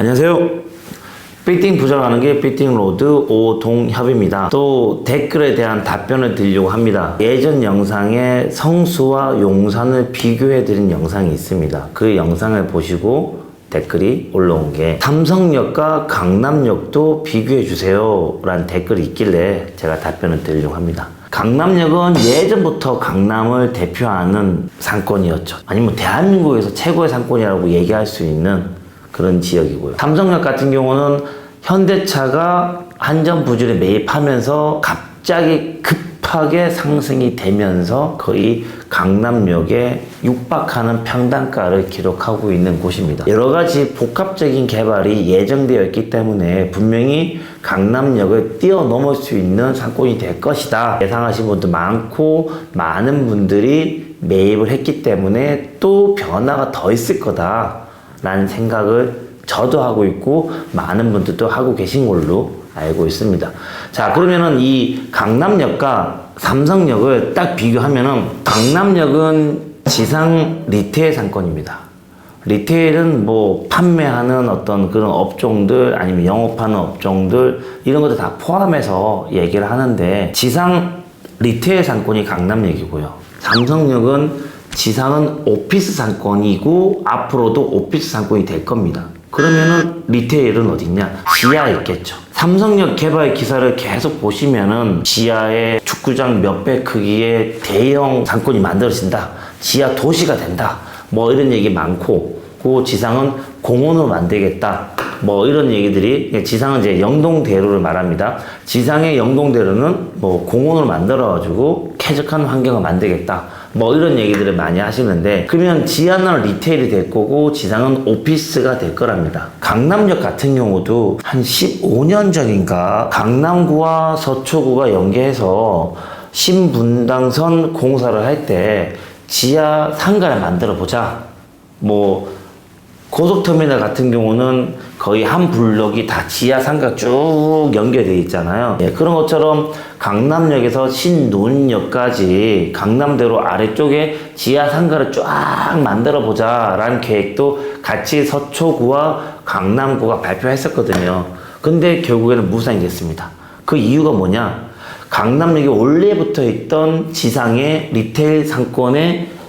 안녕하세요. 빌딩 부정하는 게 빌딩 로드 오동협입니다. 또 댓글에 대한 답변을 드리려고 합니다. 예전 영상에 성수와 용산을 비교해 드린 영상이 있습니다. 그 영상을 보시고 댓글이 올라온 게 삼성역과 강남역도 비교해 주세요 라는 댓글이 있길래 제가 답변을 드리려고 합니다. 강남역은 예전부터 강남을 대표하는 상권이었죠. 아니면 대한민국에서 최고의 상권이라고 얘기할 수 있는 그런 지역이고요. 삼성역 같은 경우는 현대차가 한전 부지를 매입하면서 갑자기 급하게 상승이 되면서 거의 강남역에 육박하는 평단가를 기록하고 있는 곳입니다. 여러 가지 복합적인 개발이 예정되어 있기 때문에 분명히 강남역을 뛰어넘을 수 있는 상권이 될 것이다. 예상하신 분도 많고 많은 분들이 매입을 했기 때문에 또 변화가 더 있을 거다. 라는 생각을 저도 하고 있고 많은 분들도 하고 계신 걸로 알고 있습니다. 자, 그러면은 이 강남역과 삼성역을 딱 비교하면은 강남역은 지상 리테일 상권입니다. 리테일은 뭐 판매하는 어떤 그런 업종들 아니면 영업하는 업종들 이런 것들 다 포함해서 얘기를 하는데 지상 리테일 상권이 강남역이고요. 삼성역은 지상은 오피스 상권이고 앞으로도 오피스 상권이 될 겁니다. 그러면은 리테일은 어딨냐? 지하에 있겠죠. 삼성역 개발 기사를 계속 보시면은 지하에 축구장 몇 배 크기의 대형 상권이 만들어진다. 지하 도시가 된다. 뭐 이런 얘기 많고, 그 지상은 공원으로 만들겠다. 뭐 이런 얘기들이 지상은 이제 영동대로를 말합니다. 지상의 영동대로는 뭐 공원으로 만들어가지고 쾌적한 환경을 만들겠다. 뭐 이런 얘기들을 많이 하시는데 그러면 지하는 리테일이 될 거고 지상은 오피스가 될 거랍니다. 강남역 같은 경우도 한 15년 전인가 강남구와 서초구가 연계해서 신분당선 공사를 할 때 지하 상가를 만들어 보자. 뭐 고속터미널 같은 경우는 거의 한 블록이 다 지하 상가 쭉 연결되어 있잖아요. 예, 그런 것처럼 강남역에서 신논역까지 강남대로 아래쪽에 지하 상가를 쫙 만들어 보자라는 계획도 같이 서초구와 강남구가 발표했었거든요. 근데 결국에는 무산이 됐습니다. 그 이유가 뭐냐? 강남역에 원래부터 있던 지상의 리테일 상권에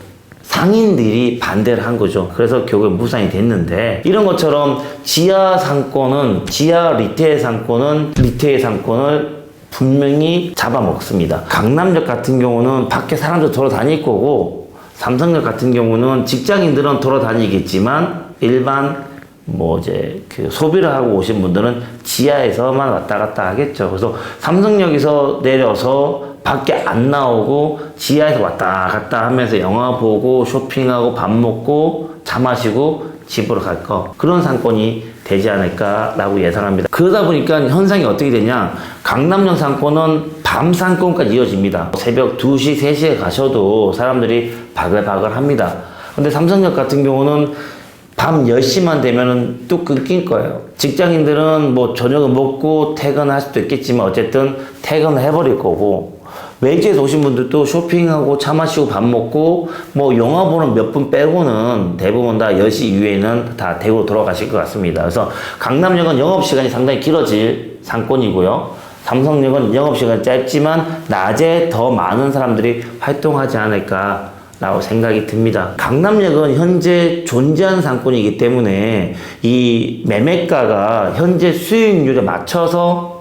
상인들이 반대를 한 거죠. 그래서 결국에 무산이 됐는데 이런 것처럼 지하 상권은 지하 리테일 상권은 리테일 상권을 분명히 잡아먹습니다. 강남역 같은 경우는 밖에 사람들 돌아다닐 거고 삼성역 같은 경우는 직장인들은 돌아다니겠지만 일반 뭐 이제 그 소비를 하고 오신 분들은 지하에서만 왔다 갔다 하겠죠. 그래서 삼성역에서 내려서 밖에 안 나오고 지하에서 왔다 갔다 하면서 영화 보고 쇼핑하고 밥 먹고 차 마시고 집으로 갈 거. 그런 상권이 되지 않을까라고 예상합니다. 그러다 보니까 현상이 어떻게 되냐. 강남역 상권은 밤 상권까지 이어집니다. 새벽 2시, 3시에 가셔도 사람들이 바글바글 합니다. 근데 삼성역 같은 경우는 밤 10시만 되면은 뚝 끊길 거예요. 직장인들은 뭐 저녁을 먹고 퇴근할 수도 있겠지만 어쨌든 퇴근을 해버릴 거고 외지에서 오신 분들도 쇼핑하고 차 마시고 밥 먹고 뭐 영화 보는 몇 분 빼고는 대부분 다 10시 이후에는 다 대구로 돌아가실 것 같습니다. 그래서 강남역은 영업시간이 상당히 길어질 상권이고요. 삼성역은 영업시간이 짧지만 낮에 더 많은 사람들이 활동하지 않을까 라고 생각이 듭니다. 강남역은 현재 존재하는 상권이기 때문에 이 매매가가 현재 수익률에 맞춰서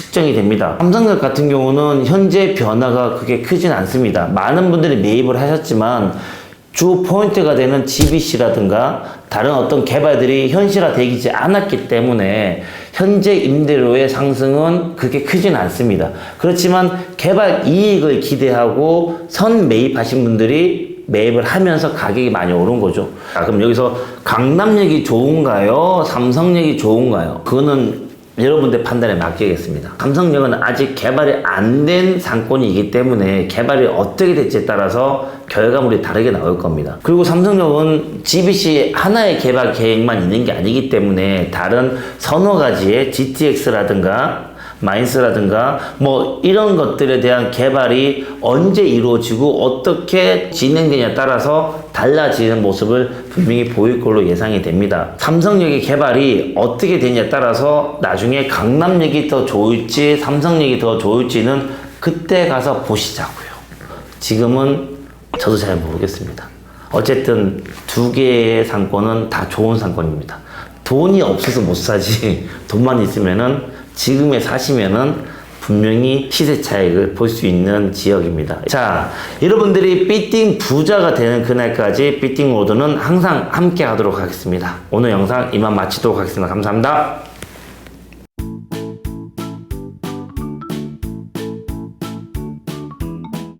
측정이 됩니다. 삼성역 같은 경우는 현재 변화가 그게 크진 않습니다. 많은 분들이 매입을 하셨지만 주 포인트가 되는 GBC라든가 다른 어떤 개발들이 현실화되지 않았기 때문에 현재 임대료의 상승은 그렇게 크진 않습니다. 그렇지만 개발 이익을 기대하고 선 매입하신 분들이 매입을 하면서 가격이 많이 오른 거죠. 아, 그럼 여기서 강남역이 좋은가요? 삼성역이 좋은가요? 그거는 여러분들 판단에 맡기겠습니다. 삼성역은 아직 개발이 안 된 상권이기 때문에 개발이 어떻게 될지에 따라서 결과물이 다르게 나올 겁니다. 그리고 삼성역은 GBC 하나의 개발 계획만 있는 게 아니기 때문에 다른 서너 가지의 GTX라든가 마인스라든가 뭐 이런 것들에 대한 개발이 언제 이루어지고 어떻게 진행되냐에 따라서 달라지는 모습을 분명히 보일 걸로 예상이 됩니다. 삼성역의 개발이 어떻게 되냐에 따라서 나중에 강남역이 더 좋을지 삼성역이 더 좋을지는 그때 가서 보시자고요. 지금은 저도 잘 모르겠습니다. 어쨌든 두 개의 상권은 다 좋은 상권입니다. 돈이 없어서 못 사지 돈만 있으면은 지금에 사시면은 분명히 시세 차익을 볼 수 있는 지역입니다. 자, 여러분들이 삐띵 부자가 되는 그날까지 삐띵 로드는 항상 함께 하도록 하겠습니다. 오늘 영상 이만 마치도록 하겠습니다. 감사합니다.